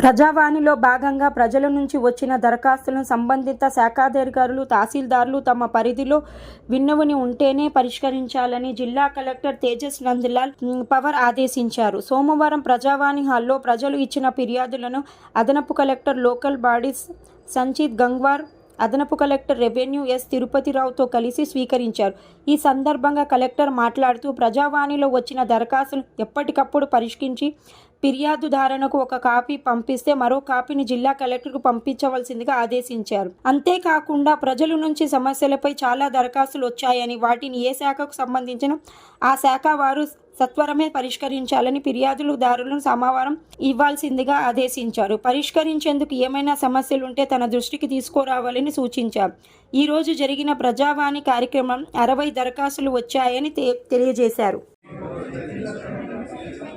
ప్రజావాణిలో భాగంగా ప్రజల నుంచి వచ్చిన దరఖాస్తులను సంబంధిత శాఖాధికారులు తహసీల్దారులు తమ పరిధిలో విన్నవిని ఉంటేనే పరిష్కరించాలని జిల్లా కలెక్టర్ తేజస్ నందిలాల్ పవర్ ఆదేశించారు. సోమవారం ప్రజావాణి హాల్లో ప్రజలు ఇచ్చిన ఫిర్యాదులను అదనపు collector local bodies Sanchit Gangwar అదనపు కలెక్టర్ రెవెన్యూ ఎస్ తిరుపతిరావుతో కలిసి స్వీకరించారు. ఈ సందర్భంగా కలెక్టర్ మాట్లాడుతూ ప్రజావాణిలో వచ్చిన దరఖాస్తును ఎప్పటికప్పుడు పరిష్కరించి ఫిర్యాదుదారునకు ఒక కాపీ పంపిస్తే మరో కాపీని జిల్లా కలెక్టర్కు పంపించవలసిందిగా ఆదేశించారు. అంతేకాకుండా ప్రజల నుంచి సమస్యలపై చాలా దరఖాస్తులు వచ్చాయని వాటిని ఏ శాఖకు సంబంధించిన ఆ శాఖ వారు సత్వరమే పరిష్కరించాలని ఫిర్యాదులుదారులను సమావారం ఇవ్వాల్సిందిగా ఆదేశించారు. పరిష్కరించేందుకు ఏమైనా సమస్యలుంటే తన దృష్టికి తీసుకురావాలని సూచించారు. ఈరోజు జరిగిన ప్రజావాణి కార్యక్రమం అరవై దరఖాస్తులు వచ్చాయని తెలియజేశారు. తె-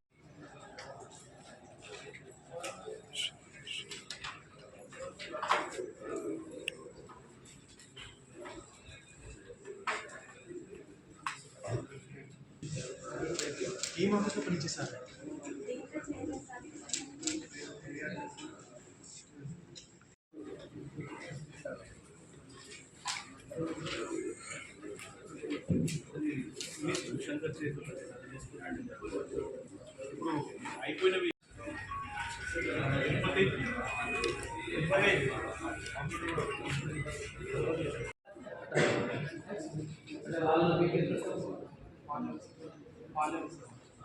ఏం ఆఫీస్లో పనిచేశారు ఇప్పుడు అయిపోయినవి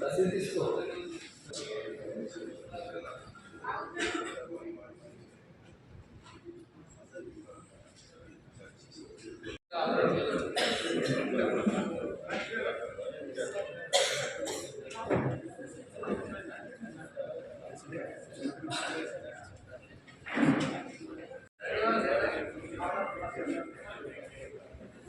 దశ తీసుకో